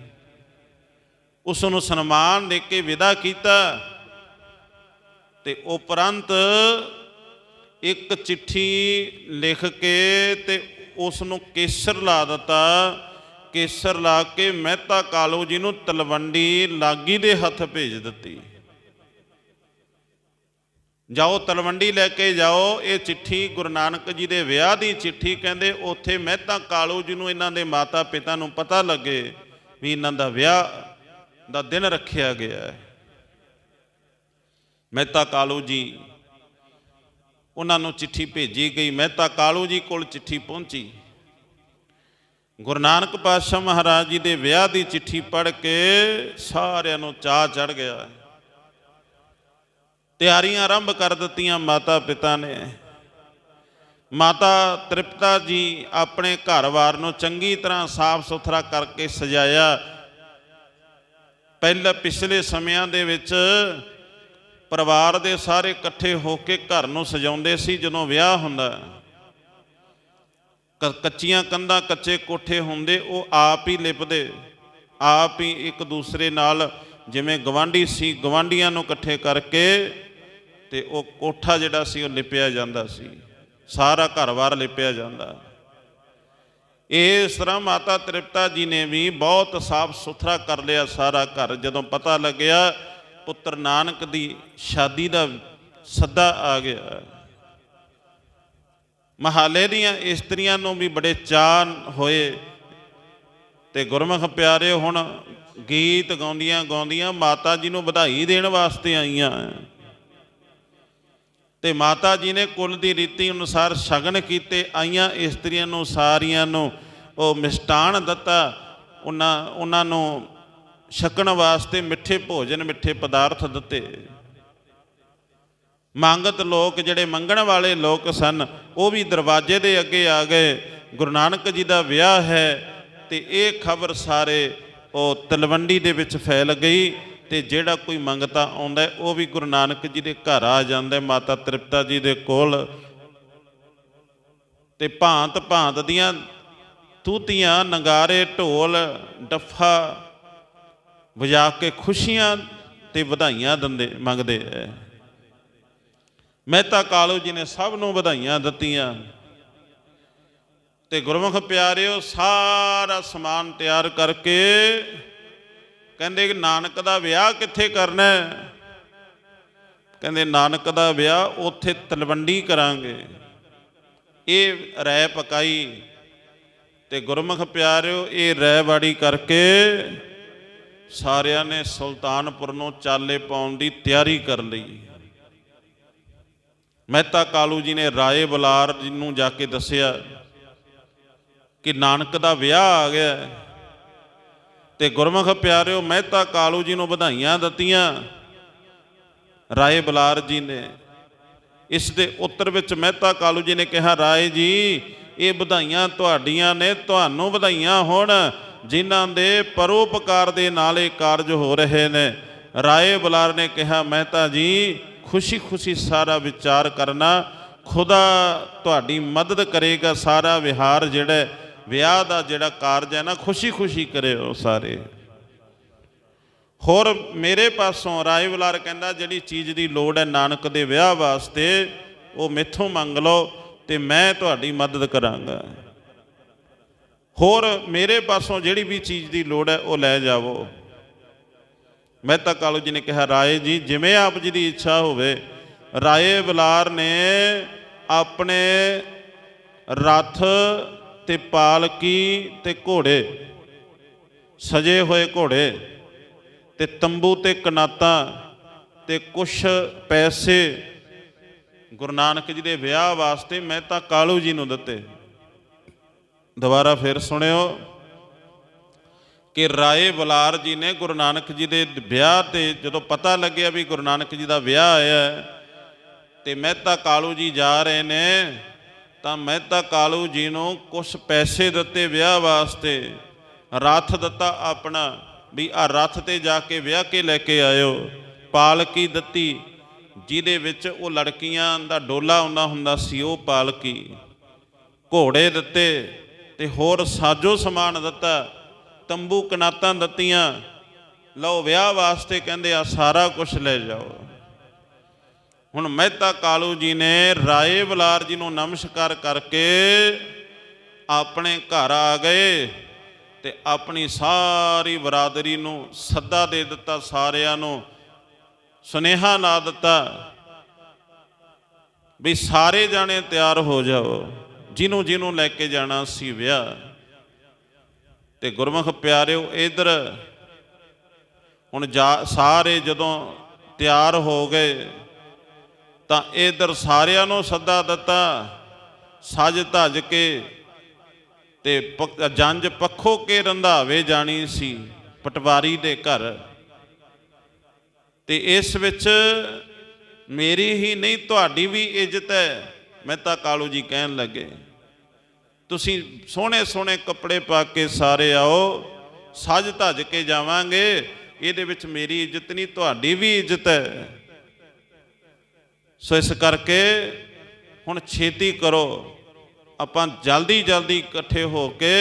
ਉਸ ਨੂੰ ਸਨਮਾਨ ਦੇ ਕੇ ਵਿਦਾ ਕੀਤਾ ਤੇ ਉਪਰੰਤ ਇੱਕ ਚਿੱਠੀ ਲਿਖ ਕੇ ਤੇ ਉਸ ਨੂੰ ਕੇਸਰ ਲਾ ਦਿੱਤਾ। ਕੇਸਰ ਲਾ ਕੇ ਮਹਿਤਾ ਕਾਲੋ ਜੀ ਨੂੰ ਤਲਵੰਡੀ ਲਾਗੀ ਦੇ ਹੱਥ ਭੇਜ ਦਿੱਤੀ। ਜਾਓ ਤਲਵੰਡੀ ਲੈ ਕੇ ਜਾਓ, ਇਹ ਚਿੱਠੀ ਗੁਰੂ ਨਾਨਕ ਜੀ ਦੇ ਵਿਆਹ ਦੀ ਚਿੱਠੀ ਕਹਿੰਦੇ, ਉੱਥੇ ਮਹਿਤਾ ਕਾਲੂ ਜੀ ਨੂੰ ਇਹਨਾਂ ਦੇ ਮਾਤਾ ਪਿਤਾ ਨੂੰ ਪਤਾ ਲੱਗੇ ਵੀ ਇਹਨਾਂ ਦਾ ਵਿਆਹ ਦਾ ਦਿਨ ਰੱਖਿਆ ਗਿਆ ਹੈ। ਮਹਿਤਾ ਕਾਲੂ ਜੀ, ਉਹਨਾਂ ਨੂੰ ਚਿੱਠੀ ਭੇਜੀ ਗਈ ਮਹਿਤਾ ਕਾਲੂ ਜੀ ਕੋਲ ਚਿੱਠੀ ਪਹੁੰਚੀ। ਗੁਰੂ ਨਾਨਕ ਪਾਤਸ਼ਾਹ ਮਹਾਰਾਜ ਜੀ ਦੇ ਵਿਆਹ ਦੀ ਚਿੱਠੀ ਪੜ੍ਹ ਕੇ ਸਾਰਿਆਂ ਨੂੰ ਚਾਹ ਚੜ ਗਿਆ। ਤਿਆਰੀਆਂ ਆਰੰਭ ਕਰ ਦਿੱਤੀਆਂ ਮਾਤਾ ਪਿਤਾ ਨੇ। ਮਾਤਾ ਤ੍ਰਿਪਤਾ ਜੀ ਆਪਣੇ ਘਰ ਵਾਰ ਨੂੰ ਚੰਗੀ ਤਰ੍ਹਾਂ ਸਾਫ਼ ਸੁਥਰਾ ਕਰਕੇ ਸਜਾਇਆ। ਪਹਿਲਾਂ ਪਿਛਲੇ ਸਮਿਆਂ ਦੇ ਵਿੱਚ ਪਰਿਵਾਰ ਦੇ ਸਾਰੇ ਇਕੱਠੇ ਹੋ ਕੇ ਘਰ ਨੂੰ ਸਜਾਉਂਦੇ ਸੀ ਜਦੋਂ ਵਿਆਹ ਹੁੰਦਾ। ਕ- ਕੱਚੀਆਂ ਕੰਧਾਂ ਕੱਚੇ ਕੋਠੇ ਹੁੰਦੇ, ਉਹ ਆਪ ਹੀ ਲਿਪਦੇ, ਆਪ ਹੀ ਇੱਕ ਦੂਸਰੇ ਨਾਲ ਜਿਵੇਂ ਗਵਾਂਢੀ ਸੀ ਗਵਾਂਢੀਆਂ ਨੂੰ ਇਕੱਠੇ ਕਰਕੇ ਤੇ ਉਹ ਕੋਠਾ ਜਿਹੜਾ ਸੀ, ਉਹ ਲਿਪਿਆ ਜਾਂਦਾ ਸੀ। ਸਾਰਾ ਘਰ-ਬਾਰ ਲਿਪਿਆ ਜਾਂਦਾ। ਇਸ ਤਰ੍ਹਾਂ ਮਾਤਾ ਤ੍ਰਿਪਤਾ ਜੀ ਨੇ ਵੀ ਬਹੁਤ ਸਾਫ਼ ਸੁਥਰਾ ਕਰ ਲਿਆ ਸਾਰਾ ਘਰ। ਜਦੋਂ ਪਤਾ ਲੱਗਿਆ, ਪੁੱਤਰ ਨਾਨਕ ਦੀ ਸ਼ਾਦੀ ਦਾ ਸੱਦਾ ਆ ਗਿਆ। ਮਹਾਲੇ ਦੀਆਂ ਇਸਤਰੀਆਂ ਨੂੰ ਵੀ ਬੜੇ ਚਾਅ ਹੋਏ ਤੇ ਗੁਰਮੁਖ ਪਿਆਰੇ ਹੁਣ ਗੀਤ ਗਾਉਂਦੀਆਂ ਗਾਉਂਦੀਆਂ ਮਾਤਾ ਜੀ ਨੂੰ ਵਧਾਈ ਦੇਣ ਵਾਸਤੇ ਆਈਆਂ। ਤੇ ਮਾਤਾ ਜੀ ਨੇ ਕੁੱਲ ਦੀ ਰੀਤੀ ਅਨੁਸਾਰ ਸ਼ਗਨ ਕੀਤੇ, ਆਈਆਂ ਇਸਤਰੀਆਂ ਨੂੰ, ਸਾਰੀਆਂ ਨੂੰ ਉਹ ਮਿਸ਼ਟਾਨ ਦਿੱਤਾ, ਉਹਨਾਂ ਉਹਨਾਂ ਨੂੰ ਛਕਣ ਵਾਸਤੇ ਮਿੱਠੇ ਭੋਜਨ, ਮਿੱਠੇ ਪਦਾਰਥ ਦਿੱਤੇ। ਮੰਗਤ ਲੋਕ ਜਿਹੜੇ ਮੰਗਣ ਵਾਲੇ ਲੋਕ ਸਨ, ਉਹ ਵੀ ਦਰਵਾਜ਼ੇ ਦੇ ਅੱਗੇ ਆ ਗਏ। ਗੁਰੂ ਨਾਨਕ ਜੀ ਦਾ ਵਿਆਹ ਹੈ ਤੇ ਇਹ ਖਬਰ ਸਾਰੇ ਉਹ ਤਲਵੰਡੀ ਦੇ ਵਿੱਚ ਫੈਲ ਗਈ। ਤੇ ਜਿਹੜਾ ਕੋਈ ਮੰਗਤਾ ਆਉਂਦਾ ਉਹ ਵੀ ਗੁਰੂ ਨਾਨਕ ਜੀ ਦੇ ਘਰ ਆ ਜਾਂਦਾ ਮਾਤਾ ਤ੍ਰਿਪਤਾ ਜੀ ਦੇ ਕੋਲ। ਤੇ ਭਾਂਤ ਭਾਂਤ ਦੀਆਂ ਤੂਤੀਆਂ, ਨਗਾਰੇ, ਢੋਲ, ਡੱਫਾ ਵਜਾ ਕੇ ਖੁਸ਼ੀਆਂ ਤੇ ਵਧਾਈਆਂ ਦਿੰਦੇ, ਮੰਗਦੇ ਐ। ਮਹਿਤਾ ਕਾਲੂ ਜੀ ਨੇ ਸਭ ਨੂੰ ਵਧਾਈਆਂ ਦਿੱਤੀਆਂ। ਤੇ ਗੁਰਮੁਖ ਪਿਆਰਿਓ, ਸਾਰਾ ਸਮਾਨ ਤਿਆਰ ਕਰਕੇ ਕਹਿੰਦੇ ਨਾਨਕ ਦਾ ਵਿਆਹ ਕਿੱਥੇ ਕਰਨਾ ਹੈ? ਕਹਿੰਦੇ ਨਾਨਕ ਦਾ ਵਿਆਹ ਉੱਥੇ ਤਲਵੰਡੀ ਕਰਾਂਗੇ। ਇਹ ਰਹਿ ਪਕਾਈ ਤੇ ਗੁਰਮੁਖ ਪਿਆਰਿਓ, ਇਹ ਰਾਇ ਬਾੜੀ ਕਰਕੇ ਸਾਰਿਆਂ ਨੇ ਸੁਲਤਾਨਪੁਰ ਨੂੰ ਚਾਲੇ ਪਾਉਣ ਦੀ ਤਿਆਰੀ ਕਰ ਲਈ। ਮਹਿਤਾ ਕਾਲੂ ਜੀ ਨੇ ਰਾਏ ਬੁਲਾਰ ਜੀ ਨੂੰ ਜਾ ਕੇ ਦੱਸਿਆ ਕਿ ਨਾਨਕ ਦਾ ਵਿਆਹ ਆ ਗਿਆ। ਤੇ ਗੁਰਮੁਖ ਪਿਆਰਿਓ ਮਹਿਤਾ ਕਾਲੂ ਜੀ ਨੂੰ ਵਧਾਈਆਂ ਦਿੱਤੀਆਂ। ਰਾਏ ਬਲਾਰ ਜੀ ਨੇ। ਇਸ ਦੇ ਉੱਤਰ ਵਿੱਚ ਮਹਿਤਾ ਕਾਲੂ ਜੀ ਨੇ ਕਿਹਾ, ਰਾਏ ਜੀ, ਇਹ ਵਧਾਈਆਂ ਤੁਹਾਡੀਆਂ ਨੇ, ਤੁਹਾਨੂੰ ਵਧਾਈਆਂ ਹੋਣ, ਜਿਨ੍ਹਾਂ ਦੇ ਪਰੋਪਕਾਰ ਦੇ ਨਾਲ ਇਹ ਕਾਰਜ ਹੋ ਰਹੇ ਨੇ। ਰਾਏ ਬਲਾਰ ਨੇ ਕਿਹਾ ਮਹਿਤਾ ਜੀ ਖੁਸ਼ੀ ਖੁਸ਼ੀ ਸਾਰਾ ਵਿਚਾਰ ਕਰਨਾ, ਖੁਦਾ ਤੁਹਾਡੀ ਮਦਦ ਕਰੇਗਾ ਸਾਰਾ ਵਿਹਾਰ ਜਿਹੜਾ ਵਿਆਹ ਦਾ ਜਿਹੜਾ ਕਾਰਜ ਹੈ ਨਾ ਖੁਸ਼ੀ ਖੁਸ਼ੀ ਕਰਿਓ ਸਾਰੇ। ਹੋਰ ਮੇਰੇ ਪਾਸੋਂ ਰਾਏ ਬੁਲਾਰ ਕਹਿੰਦਾ, ਜਿਹੜੀ ਚੀਜ਼ ਦੀ ਲੋੜ ਹੈ ਨਾਨਕ ਦੇ ਵਿਆਹ ਵਾਸਤੇ, ਉਹ ਮੈਥੋਂ ਮੰਗ ਲਓ ਤੇ ਮੈਂ ਤੁਹਾਡੀ ਮਦਦ ਕਰਾਂਗਾ। ਹੋਰ ਮੇਰੇ ਪਾਸੋਂ ਜਿਹੜੀ ਵੀ ਚੀਜ਼ ਦੀ ਲੋੜ ਹੈ, ਉਹ ਲੈ ਜਾਵੋ। ਮਹਿਤਾ ਕਾਲੂ ਜੀ ਨੇ ਕਿਹਾ, ਰਾਏ ਜੀ, ਜਿਵੇਂ ਆਪ ਜੀ ਦੀ ਇੱਛਾ ਹੋਵੇ, ਰਾਏ ਬਲਾਰ ਨੇ ਆਪਣੇ ਰਥ ਤੇ ਪਾਲਕੀ ਤੇ ਘੋੜੇ? ਸਜੇ ਹੋਏ ਘੋੜੇ ਤੇ ਤੰਬੂ ਤੇ ਕਨਾਤਾਂ ਤੇ ਕੁਛ ਪੈਸੇ। ਗੁਰੂ ਨਾਨਕ ਜੀ ਦੇ ਵਿਆਹ ਵਾਸਤੇ ਮਹਿਤਾ ਕਾਲੂ ਜੀ ਨੂੰ ਦਿੱਤੇ। ਦੁਬਾਰਾ ਫਿਰ ਸੁਣਿਓ ਕਿ ਰਾਏ ਬੁਲਾਰ ਜੀ ਨੇ ਗੁਰੂ ਨਾਨਕ ਜੀ ਦੇ ਵਿਆਹ ਤੇ ਜਦੋਂ ਪਤਾ ਲੱਗਿਆ ਵੀ ਗੁਰੂ ਨਾਨਕ ਜੀ ਦਾ ਵਿਆਹ ਆਇਆ ਹੈ, ਤੇ ਮਹਿਤਾ ਕਾਲੂ ਜੀ ਜਾ ਰਹੇ ਨੇ ਤਾਂ ਮਹਿਤਾ ਕਾਲੂ ਜੀ ਨੂੰ ਕੁਝ ਪੈਸੇ ਦਿੱਤੇ ਵਿਆਹ ਵਾਸਤੇ। ਰੱਥ ਦਿੱਤਾ ਆਪਣਾ, ਵੀ ਆ ਰੱਥ ਤੇ ਜਾ ਕੇ ਵਿਆਹ ਕੇ ਲੈ ਕੇ ਆਇਓ। ਪਾਲਕੀ ਦਿੱਤੀ, ਜਿਹਦੇ ਵਿੱਚ ਉਹ ਲੜਕੀਆਂ ਦਾ ਡੋਲਾ ਆਉਂਦਾ ਹੁੰਦਾ ਸੀ, ਉਹ ਪਾਲਕੀ। ਘੋੜੇ ਦਿੱਤੇ ਤੇ ਹੋਰ ਸਾਜੋ ਸਮਾਨ ਦਿੱਤਾ, ਤੰਬੂ ਕਨਾਤਾਂ ਦਿੱਤੀਆਂ। ਲਓ ਵਿਆਹ ਵਾਸਤੇ ਕਹਿੰਦੇ ਆ, ਸਾਰਾ ਕੁਝ ਲੈ ਜਾਓ। ਹੁਣ ਮਹਿਤਾ ਕਾਲੂ ਜੀ ਨੇ ਰਾਏ ਬਲਾਰ ਜੀ ਨੂੰ ਨਮਸਕਾਰ ਕਰਕੇ ਆਪਣੇ ਘਰ ਆ ਗਏ ਤੇ ਆਪਣੀ ਸਾਰੀ ਬਰਾਦਰੀ ਨੂੰ ਸੱਦਾ ਦੇ ਦਿੱਤਾ, ਸਾਰਿਆਂ ਨੂੰ ਸੁਨੇਹਾ ਲਾ ਦਿੱਤਾ ਵੀ ਸਾਰੇ ਜਾਣੇ ਤਿਆਰ ਹੋ ਜਾਓ, ਜਿਹਨੂੰ ਜਿਹਨੂੰ ਲੈ ਕੇ ਜਾਣਾ ਸੀ ਵਿਆਹ। ਤੇ ਗੁਰਮੁਖ ਪਿਆਰਿਓ, ਇਧਰ ਹੁਣ ਜਾ ਸਾਰੇ ਜਦੋਂ ਤਿਆਰ ਹੋ ਗਏ ਤਾਂ ਇਧਰ ਸਾਰਿਆਂ ਨੂੰ ਸੱਦਾ ਦਿੱਤਾ, ਸਜ ਧਜ ਕੇ ਤੇ ਪੱਕ- ਜੰਜ ਪੱਖੋ ਕੇ ਰੰਧਾਵੇ ਜਾਣੀ ਸੀ ਪਟਵਾਰੀ ਦੇ ਘਰ। ਤੇ ਇਸ ਵਿੱਚ ਮੇਰੀ ਹੀ ਨਹੀਂ, ਤੁਹਾਡੀ ਵੀ ਇੱਜ਼ਤ ਹੈ ਮਹਿਤਾ ਕਾਲੂ ਜੀ ਕਹਿਣ ਲੱਗੇ। ਤੁਸੀਂ ਸੋਹਣੇ ਸੋਹਣੇ ਕੱਪੜੇ ਪਾ ਕੇ ਸਾਰੇ ਆਓ, ਸੱਜ ਧੱਜ ਕੇ ਜਾਵਾਂਗੇ, ਇਹਦੇ ਵਿੱਚ ਮੇਰੀ ਇੱਜ਼ਤ ਨਹੀਂ, ਤੁਹਾਡੀ ਵੀ ਇੱਜ਼ਤ ਹੈ। ਸੋ ਇਸ ਕਰਕੇ ਹੁਣ ਛੇਤੀ ਕਰੋ। ਆਪਾਂ ਜਲਦੀ ਜਲਦੀ ਇਕੱਠੇ ਹੋ ਕੇ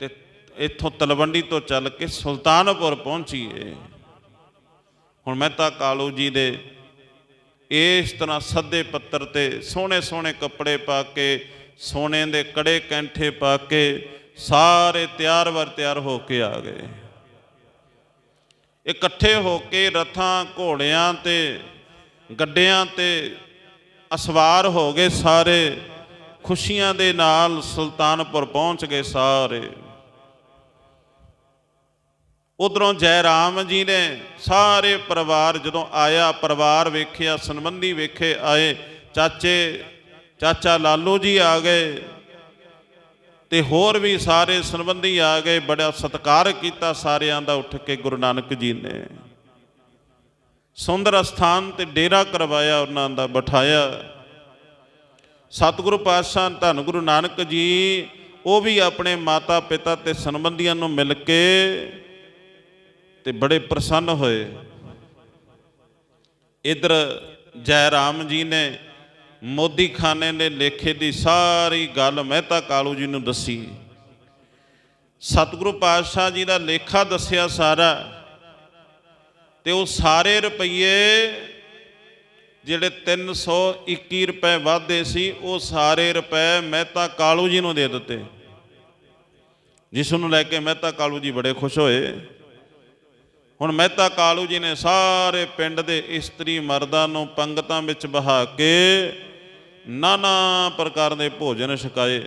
ਤੇ ਇੱਥੋਂ ਤਲਵੰਡੀ ਤੋਂ ਚੱਲ ਕੇ ਸੁਲਤਾਨਪੁਰ ਪਹੁੰਚੀਏ। ਹੁਣ ਮਹਿਤਾ ਕਾਲੂ ਜੀ ਦੇ ਇਸ ਤਰ੍ਹਾਂ ਸੱਦੇ ਪੱਤਰ ਤੇ ਸੋਹਣੇ ਸੋਹਣੇ ਕੱਪੜੇ ਪਾ ਕੇ, ਸੋਨੇ ਦੇ ਕੜੇ ਕੈਂਠੇ ਪਾ ਕੇ ਸਾਰੇ ਤਿਆਰ ਵਰ ਤਿਆਰ ਹੋ ਕੇ ਆ ਗਏ। ਇਕੱਠੇ ਹੋ ਕੇ ਰਥਾਂ ਘੋੜਿਆਂ ਤੇ ਗੱਡਿਆਂ ਤੇ ਅਸਵਾਰ ਹੋ ਗਏ ਸਾਰੇ, ਖੁਸ਼ੀਆਂ ਦੇ ਨਾਲ ਸੁਲਤਾਨਪੁਰ ਪਹੁੰਚ ਗਏ ਸਾਰੇ। ਉਧਰੋਂ ਜੈ ਰਾਮ ਜੀ ਨੇ ਸਾਰੇ ਪਰਿਵਾਰ ਜਦੋਂ ਆਇਆ, ਪਰਿਵਾਰ ਵੇਖਿਆ, ਸੰਬੰਧੀ ਵੇਖੇ, ਆਏ, ਚਾਚੇ, ਚਾਚਾ ਲਾਲੂ ਜੀ ਆ ਗਏ ਤੇ ਹੋਰ ਵੀ ਸਾਰੇ ਸੰਬੰਧੀ ਆ ਗਏ, ਬੜਾ ਸਤਿਕਾਰ ਕੀਤਾ ਸਾਰਿਆਂ ਦਾ ਉੱਠ ਕੇ ਗੁਰੂ ਨਾਨਕ ਜੀ ਨੇ। ਸੁੰਦਰ ਅਸਥਾਨ ਤੇ ਡੇਰਾ ਕਰਵਾਇਆ ਉਹਨਾਂ ਦਾ ਬਿਠਾਇਆ। ਸਤਿਗੁਰੂ ਪਾਤਸ਼ਾਹ, ਧੰਨ ਗੁਰੂ ਨਾਨਕ ਜੀ, ਉਹ ਵੀ ਆਪਣੇ ਮਾਤਾ ਪਿਤਾ ਤੇ ਸੰਬੰਧੀਆਂ ਨੂੰ ਮਿਲ ਕੇ ਤੇ ਬੜੇ ਪ੍ਰਸੰਨ ਹੋਏ। ਇਧਰ ਜੈ ਰਾਮ ਜੀ ਨੇ ਮੋਦੀ ਖਾਨੇ ਦੇ ਲੇਖੇ ਦੀ ਸਾਰੀ ਗੱਲ ਮਹਿਤਾ ਕਾਲੂ ਜੀ ਨੂੰ ਦੱਸੀ। ਸਤਿਗੁਰੂ ਪਾਤਸ਼ਾਹ ਜੀ ਦਾ ਲੇਖਾ ਦੱਸਿਆ ਸਾਰਾ। ਤੇ ਉਹ ਸਾਰੇ ਰੁਪਈਏ ਜਿਹੜੇ 321 ਰੁਪਏ ਵਾਧੇ ਸੀ, ਉਹ ਸਾਰੇ ਰੁਪਏ ਮਹਿਤਾ ਕਾਲੂ ਜੀ ਨੂੰ ਦੇ ਦਿੱਤੇ। ਜਿਸ ਨੂੰ ਲੈ ਕੇ ਮਹਿਤਾ ਕਾਲੂ ਜੀ ਬੜੇ ਖੁਸ਼ ਹੋਏ। ਹੁਣ ਮਹਿਤਾ ਕਾਲੂ ਜੀ ਨੇ ਸਾਰੇ ਪਿੰਡ ਦੇ ਇਸਤਰੀ ਮਰਦਾਂ ਨੂੰ ਪੰਗਤਾਂ ਵਿੱਚ ਬਹਾ ਕੇ ਨਾਨਾ ਪ੍ਰਕਾਰ ਦੇ ਭੋਜਨ ਛਕਾਏ।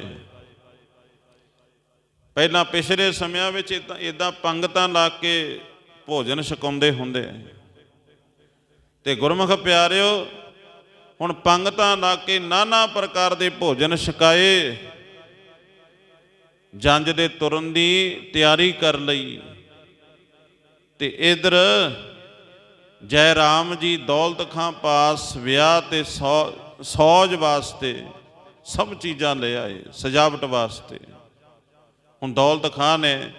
ਪਹਿਲਾਂ ਪਿਛਲੇ ਸਮਿਆਂ ਵਿੱਚ ਇਦਾਂ ਇਦਾਂ ਪੰਗਤਾਂ ਲਾ ਕੇ ਭੋਜਨ ਛਕਾਉਂਦੇ ਹੁੰਦੇ। ਤੇ ਗੁਰਮੁਖ ਪਿਆਰਿਓ, ਹੁਣ ਪੰਗਤਾਂ ਲਾ ਕੇ ਨਾਨਾ ਪ੍ਰਕਾਰ ਦੇ ਭੋਜਨ ਛਕਾਏ। ਜੰਜ ਦੇ ਤੁਰਨ ਦੀ ਤਿਆਰੀ ਕਰ ਲਈ। ਤੇ ਇਧਰ ਜੈ ਰਾਮ ਜੀ ਦੌਲਤ ਖਾਂ ਪਾਸ ਵਿਆਹ ਤੇ ਸੌ- ਸੌਜ ਵਾਸਤੇ ਸਭ ਚੀਜ਼ਾਂ ਲੈ ਆਏ, ਸਜਾਵਟ ਵਾਸਤੇ। ਹੁਣ ਦੌਲਤ ਖਾਂ ਨੇ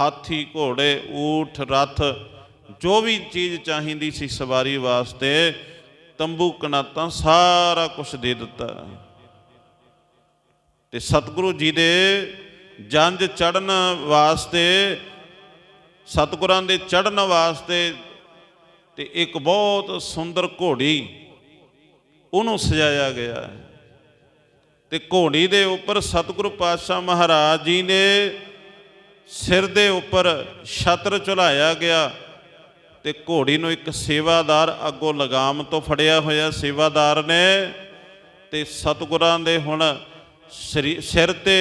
ਹਾਥੀ, ਘੋੜੇ, ਊਠ, ਰੱਥ, ਜੋ ਵੀ ਚੀਜ਼ ਚਾਹੀਦੀ ਸੀ ਸਵਾਰੀ ਵਾਸਤੇ, ਤੰਬੂ, ਕਨਾਤਾਂ, ਸਾਰਾ ਕੁਝ ਦੇ ਦਿੱਤਾ। ਤੇ ਸਤਿਗੁਰੂ ਜੀ ਦੇ ਜੰਜ ਚੜਨ ਵਾਸਤੇ, ਸਤਿਗੁਰਾਂ ਦੇ ਚੜਨ ਵਾਸਤੇ ਤੇ ਇੱਕ ਬਹੁਤ ਸੁੰਦਰ ਘੋੜੀ ਉਹਨੂੰ ਸਜਾਇਆ ਗਿਆ। ਹੈ ਤੇ ਘੋੜੀ ਦੇ ਉੱਪਰ ਸਤਿਗੁਰੂ ਪਾਤਸ਼ਾਹ ਮਹਾਰਾਜ ਜੀ ਨੇ ਸਿਰ ਦੇ ਉੱਪਰ ਛਤਰ ਚੁਲਾਇਆ ਗਿਆ ਤੇ ਘੋੜੀ ਨੂੰ ਇੱਕ ਸੇਵਾਦਾਰ ਅੱਗੋਂ ਲਗਾਮ ਤੋਂ ਫੜਿਆ ਹੋਇਆ ਸੇਵਾਦਾਰ ਨੇ ਤੇ ਸਤਿਗੁਰਾਂ ਦੇ ਹੁਣ ਸਰੀ- ਸਿਰ ਤੇ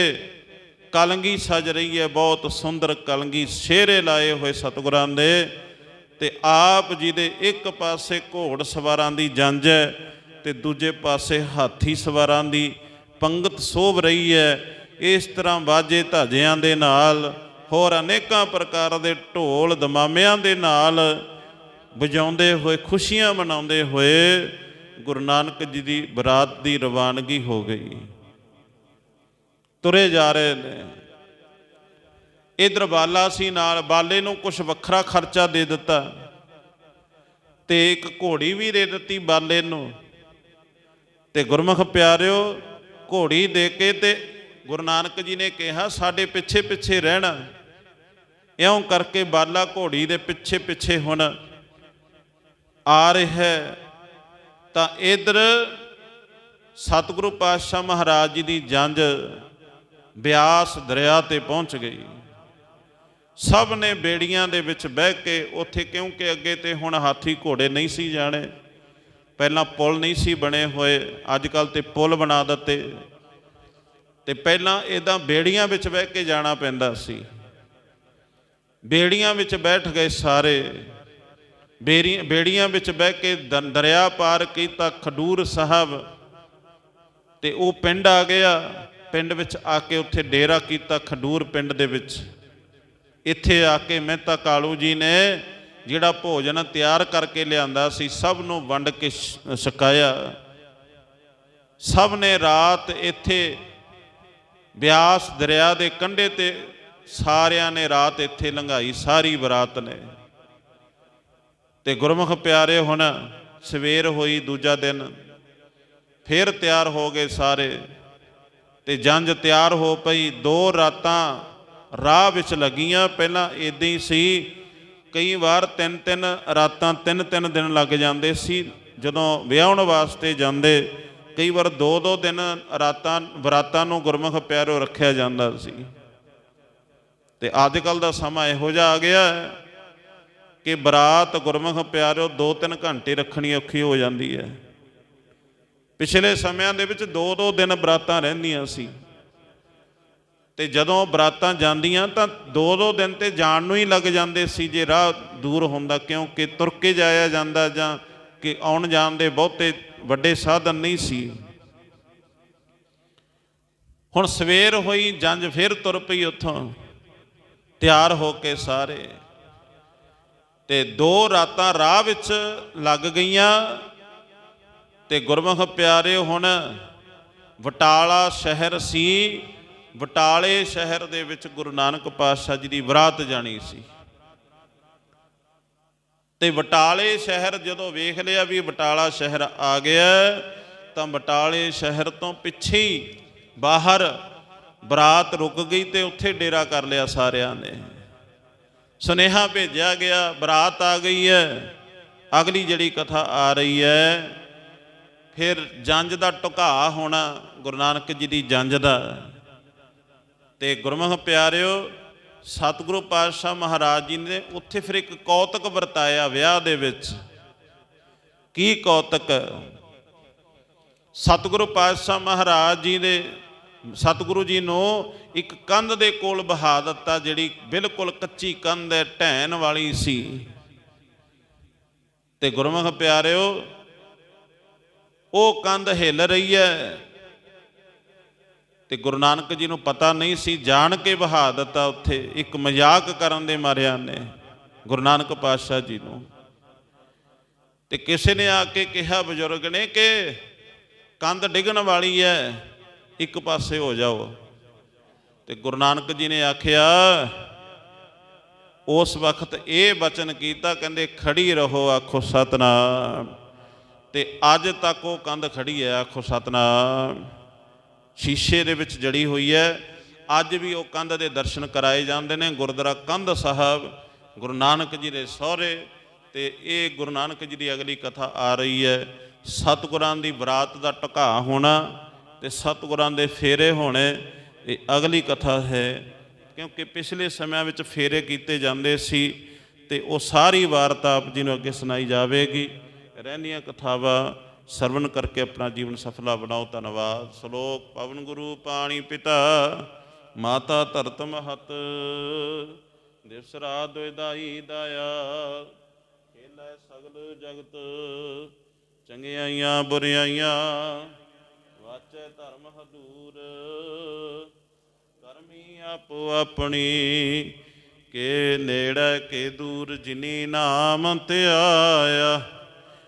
ਕਲੰਗੀ ਸਜ ਰਹੀ ਹੈ, ਬਹੁਤ ਸੁੰਦਰ ਕਲੰਗੀ ਸ਼ੇਰੇ ਲਾਏ ਹੋਏ ਸਤਿਗੁਰਾਂ ਦੇ ਤੇ ਆਪ ਜੀ ਦੇ ਇੱਕ ਪਾਸੇ ਘੋੜ ਸਵਾਰਾਂ ਦੀ ਜੰਜ ਹੈ ਤੇ ਦੂਜੇ ਪਾਸੇ ਹਾਥੀ ਸਵਾਰਾਂ ਦੀ ਪੰਗਤ ਸੋਭ ਰਹੀ ਹੈ। ਇਸ ਤਰ੍ਹਾਂ ਬਾਜੇ ਧਾਜਿਆਂ ਦੇ ਨਾਲ ਹੋਰ ਅਨੇਕਾਂ ਪ੍ਰਕਾਰ ਦੇ ਢੋਲ ਦਮਾਮਿਆਂ ਦੇ ਨਾਲ ਵਜਾਉਂਦੇ ਹੋਏ, ਖੁਸ਼ੀਆਂ ਮਨਾਉਂਦੇ ਹੋਏ ਗੁਰੂ ਨਾਨਕ ਜੀ ਦੀ ਬਰਾਤ ਦੀ ਰਵਾਨਗੀ ਹੋ ਗਈ। ਤੁਰੇ ਜਾ ਰਹੇ ਨੇ। ਇਧਰ ਬਾਲਾ ਸੀ ਨਾਲ ਬਾਲੇ ਨੂੰ ਕੁਝ ਵੱਖਰਾ ਖਰਚਾ ਦੇ ਦਿੱਤਾ ਤੇ ਇੱਕ ਘੋੜੀ ਵੀ ਦੇ ਦਿੱਤੀ ਬਾਲੇ ਨੂੰ। ਤੇ ਗੁਰਮੁਖ ਪਿਆਰਿਓ, ਘੋੜੀ ਦੇ ਕੇ ਤੇ ਗੁਰੂ ਨਾਨਕ ਜੀ ਨੇ ਕਿਹਾ, ਸਾਡੇ ਪਿੱਛੇ ਪਿੱਛੇ ਰਹਿਣਾ। ਇਉਂ ਕਰਕੇ ਬਾਲਾ ਘੋੜੀ ਦੇ ਪਿੱਛੇ ਪਿੱਛੇ ਹੁਣ ਆ ਰਿਹਾ ਤਾਂ ਇਧਰ ਸਤਿਗੁਰੂ ਪਾਤਸ਼ਾਹ ਮਹਾਰਾਜ ਜੀ ਦੀ ਜੰਜ ਬਿਆਸ ਦਰਿਆ ਤੇ ਪਹੁੰਚ ਗਈ। ਸਭ ਨੇ ਬੇੜੀਆਂ ਦੇ ਵਿੱਚ ਬਹਿ ਕੇ ਉੱਥੇ ਕਿਉਂਕਿ ਅੱਗੇ ਤੇ ਹੁਣ ਹਾਥੀ ਘੋੜੇ ਨਹੀਂ ਸੀ ਜਾਣੇ, ਪਹਿਲਾਂ ਪੁਲ ਨਹੀਂ ਸੀ ਬਣੇ ਹੋਏ, ਅੱਜ ਕੱਲ ਤੇ ਪੁਲ ਬਣਾ ਦਿੱਤੇ। ਤੇ ਪਹਿਲਾਂ ਇਦਾਂ ਬੇੜੀਆਂ ਵਿੱਚ ਬਹਿ ਕੇ ਜਾਣਾ ਪੈਂਦਾ ਸੀ। ਬੇੜੀਆਂ ਵਿੱਚ ਬੈਠ ਗਏ ਸਾਰੇ। ਬੇੜੀਆਂ ਵਿੱਚ ਬਹਿ ਕੇ ਦ- ਦਰਿਆ ਪਾਰ ਕੀਤਾ ਖਡੂਰ ਸਾਹਿਬ। ਤੇ ਉਹ ਪਿੰਡ ਆ ਗਿਆ। ਪਿੰਡ ਵਿੱਚ ਆ ਕੇ ਉੱਥੇ ਡੇਰਾ ਕੀਤਾ ਖਡੂਰ ਪਿੰਡ ਦੇ ਵਿੱਚ। ਇੱਥੇ ਆ ਕੇ ਮਹਿਤਾ ਕਾਲੂ ਜੀ ਨੇ ਜਿਹੜਾ ਭੋਜਨ ਤਿਆਰ ਕਰਕੇ ਲਿਆਂਦਾ ਸੀ, ਸਭ ਨੂੰ ਵੰਡ ਕੇ ਛਕਾਇਆ। ਸਭ ਨੇ ਰਾਤ ਇੱਥੇ ਬਿਆਸ ਦਰਿਆ ਦੇ ਕੰਢੇ ਤੇ ਸਾਰਿਆਂ ਨੇ ਰਾਤ ਇੱਥੇ ਲੰਘਾਈ, ਸਾਰੀ ਬਰਾਤ ਨੇ। ਤੇ ਗੁਰਮੁਖ ਪਿਆਰੇ, ਹੁਣ ਸਵੇਰ ਹੋਈ ਦੂਜਾ ਦਿਨ, ਫਿਰ ਤਿਆਰ ਹੋ ਗਏ ਸਾਰੇ। ਤੇ ਜੰਜ ਤਿਆਰ ਹੋ ਪਈ, ਦੋ ਰਾਤਾਂ ਰਾਹ ਵਿੱਚ ਲੱਗੀਆਂ। ਪਹਿਲਾਂ ਇਦਾਂ ਹੀ ਸੀ, ਕਈ ਵਾਰ ਤਿੰਨ ਤਿੰਨ ਰਾਤਾਂ ਤਿੰਨ ਤਿੰਨ ਦਿਨ ਲੱਗ ਜਾਂਦੇ ਸੀ। ਜਦੋਂ ਵਿਆਹਣ ਵਾਸਤੇ ਜਾਂਦੇ ਕਈ ਵਾਰ ਦੋ ਦੋ ਦਿਨ ਰਾਤਾਂ ਬਰਾਤਾਂ ਨੂੰ ਗੁਰਮੁਖ ਪਿਆਰੋ ਰੱਖਿਆ ਜਾਂਦਾ ਸੀ। ਤੇ ਅੱਜ ਕੱਲ ਦਾ ਸਮਾਂ ਇਹੋ ਜਿਹਾ ਆ ਗਿਆ ਕਿ ਬਰਾਤ, ਗੁਰਮੁਖ ਪਿਆਰੋ 2-3 ਘੰਟੇ ਰੱਖਣੀ ਔਖੀ ਹੋ ਜਾਂਦੀ ਹੈ। ਪਿਛਲੇ ਸਮਿਆਂ ਦੇ ਵਿੱਚ 2-2 ਦਿਨ ਬਰਾਤਾਂ ਰਹਿੰਦੀਆਂ ਸੀ। ਤੇ ਜਦੋਂ ਬਰਾਤਾਂ ਜਾਂਦੀਆਂ ਤਾਂ 2-2 ਦਿਨ ਤੇ ਜਾਣ ਨੂੰ ਹੀ ਲੱਗ ਜਾਂਦੇ ਸੀ ਜੇ ਰਾਹ ਦੂਰ ਹੁੰਦਾ, ਕਿਉਂਕਿ ਤੁਰ ਕੇ ਜਾਇਆ ਜਾਂਦਾ ਜਾਂ ਕਿ ਆਉਣ ਜਾਣ ਦੇ ਬਹੁਤੇ ਵੱਡੇ ਸਾਧਨ ਨਹੀਂ ਸੀ। ਹੁਣ ਸਵੇਰ ਹੋਈ ਜੰਜ ਫਿਰ ਤੁਰ ਪਈ ਉੱਥੋਂ। ਤਿਆਰ ਹੋ ਕੇ ਸਾਰੇ। ਤੇ ਦੋ ਰਾਤਾਂ ਰਾਹ ਵਿੱਚ ਲੱਗ ਗਈਆਂ। ਤੇ ਗੁਰਮੁਖ ਪਿਆਰੇ, ਹੁਣ ਵਟਾਲਾ ਸ਼ਹਿਰ ਸੀ। ਵਟਾਲੇ ਸ਼ਹਿਰ ਦੇ ਵਿੱਚ ਗੁਰੂ ਨਾਨਕ ਪਾਤਸ਼ਾਹ ਜੀ ਦੀ ਬਰਾਤ ਜਾਣੀ ਸੀ। ਤੇ ਬਟਾਲੇ ਸ਼ਹਿਰ ਜਦੋਂ ਵੇਖ ਲਿਆ ਵੀ ਬਟਾਲਾ ਸ਼ਹਿਰ ਆ ਗਿਆ, ਤਾਂ ਬਟਾਲੇ ਸ਼ਹਿਰ ਤੋਂ ਪਿੱਛੇ ਹੀ ਬਾਹਰ ਬਰਾਤ ਰੁਕ ਗਈ ਤੇ ਉੱਥੇ ਡੇਰਾ ਕਰ ਲਿਆ ਸਾਰਿਆਂ ਨੇ। ਸੁਨੇਹਾ ਭੇਜਿਆ ਗਿਆ, ਬਰਾਤ ਆ ਗਈ ਹੈ, ਅਗਲੀ ਜਿਹੜੀ ਕਥਾ ਆ ਰਹੀ ਹੈ, ਫਿਰ ਜੰਜ ਦਾ ਟੁਕਾ ਹੋਣਾ ਗੁਰੂ ਨਾਨਕ ਜੀ ਦੀ ਜੰਜ ਦਾ। ਤੇ ਗੁਰਮੁਖ ਪਿਆਰਿਓ ਸਤਿਗੁਰੂ ਪਾਤਸ਼ਾਹ ਮਹਾਰਾਜ ਜੀ ਨੇ ਉੱਥੇ ਫਿਰ ਇੱਕ ਕੌਤਕ ਵਰਤਾਇਆ ਵਿਆਹ ਦੇ ਵਿੱਚ। ਕੀ ਕੌਤਕ? ਸਤਿਗੁਰੂ ਪਾਤਸ਼ਾਹ ਮਹਾਰਾਜ ਜੀ ਨੇ ਸਤਿਗੁਰੂ ਜੀ ਨੂੰ ਇੱਕ ਕੰਧ ਦੇ ਕੋਲ ਬਹਾ ਦਿੱਤਾ, ਜਿਹੜੀ ਬਿਲਕੁਲ ਕੱਚੀ ਕੰਧ ਹੈ, ਢਹਿਣ ਵਾਲੀ ਸੀ। ਤੇ ਗੁਰਮੁਖ ਪਿਆਰਿਓ, ਉਹ ਕੰਧ ਹਿੱਲ ਰਹੀ ਹੈ। ਤੇ ਗੁਰੂ ਨਾਨਕ ਜੀ ਨੂੰ ਪਤਾ ਨਹੀਂ ਸੀ, ਜਾਣ ਕੇ ਬਹਾ ਦਿੱਤਾ ਉੱਥੇ, ਇੱਕ ਮਜ਼ਾਕ ਕਰਨ ਦੇ ਮਾਰਿਆਂ ਨੇ ਗੁਰੂ ਨਾਨਕ ਪਾਤਸ਼ਾਹ ਜੀ ਨੂੰ। ਤੇ ਕਿਸੇ ਨੇ ਆ ਕੇ ਕਿਹਾ, ਬਜ਼ੁਰਗ ਨੇ ਕਿ ਕੰਧ ਡਿੱਗਣ ਵਾਲੀ ਹੈ ਇੱਕ ਪਾਸੇ ਹੋ ਜਾਓ। ਤੇ ਗੁਰੂ ਨਾਨਕ ਜੀ ਨੇ ਆਖਿਆ, ਉਸ ਵਕਤ ਇਹ ਬਚਨ ਕੀਤਾ, ਕਹਿੰਦੇ, ਖੜੀ ਰਹੋ, ਆਖੋ ਸਤਨਾਮ। ਤੇ ਅੱਜ ਤੱਕ ਉਹ ਕੰਧ ਖੜੀ ਹੈ ਆਖੋ ਸਤਨਾਮ। ਸ਼ੀਸ਼ੇ ਦੇ ਵਿੱਚ ਜੜੀ ਹੋਈ ਹੈ। ਅੱਜ ਵੀ ਉਹ ਕੰਧ ਦੇ ਦਰਸ਼ਨ ਕਰਾਏ ਜਾਂਦੇ ਨੇ। ਗੁਰਦੁਆਰਾ ਕੰਧ ਸਾਹਿਬ, ਗੁਰੂ ਨਾਨਕ ਜੀ ਦੇ ਸਹੁਰੇ ਤੇ ਇਹ ਗੁਰੂ ਨਾਨਕ ਜੀ ਦੀ ਅਗਲੀ ਕਥਾ ਆ ਰਹੀ ਹੈ। ਸਤਿਗੁਰਾਂ ਦੀ ਬਰਾਤ ਦਾ ਟਿਕਾ ਹੋਣਾ ਤੇ ਸਤਿਗੁਰਾਂ ਦੇ ਫੇਰੇ ਹੋਣੇ, ਇਹ ਅਗਲੀ ਕਥਾ ਹੈ। ਕਿਉਂਕਿ ਪਿਛਲੇ ਸਮਿਆਂ ਵਿੱਚ ਫੇਰੇ ਕੀਤੇ ਜਾਂਦੇ ਸੀ ਤੇ ਉਹ ਸਾਰੀ ਵਾਰਤਾ ਆਪ ਜੀ ਨੂੰ ਅੱਗੇ ਸੁਣਾਈ ਜਾਵੇਗੀ। ਰਹਿੰਦੀਆਂ ਕਥਾਵਾਂ ਸਰਵਣ ਕਰਕੇ ਆਪਣਾ ਜੀਵਨ ਸਫਲਾ ਬਣਾਓ ਧੰਨਵਾਦ। ਸ਼ਲੋਕ ਪਵਨ ਗੁਰੂ ਪਾਣੀ ਪਿਤਾ, ਮਾਤਾ ਧਰਤ ਮਹਤ। ਦਿਵਸ ਰਾਤ ਦੁਇਦਾਈ ਦਾਇਆ, ਖੇਲੇ ਸਗਲ ਜਗਤ। ਚੰਗਿਆਈਆਂ ਬੁਰਿਆਈਆਂ, ਵਾਚੈ ਧਰਮ ਹਦੂਰ। ਕਰਮੀ ਆਪੋ ਆਪਣੀ, ਕੇ ਨੇੜੇ ਕੇ ਦੂਰ। ਜਿਨੀ ਨਾਮ ਧਿਆਇਆ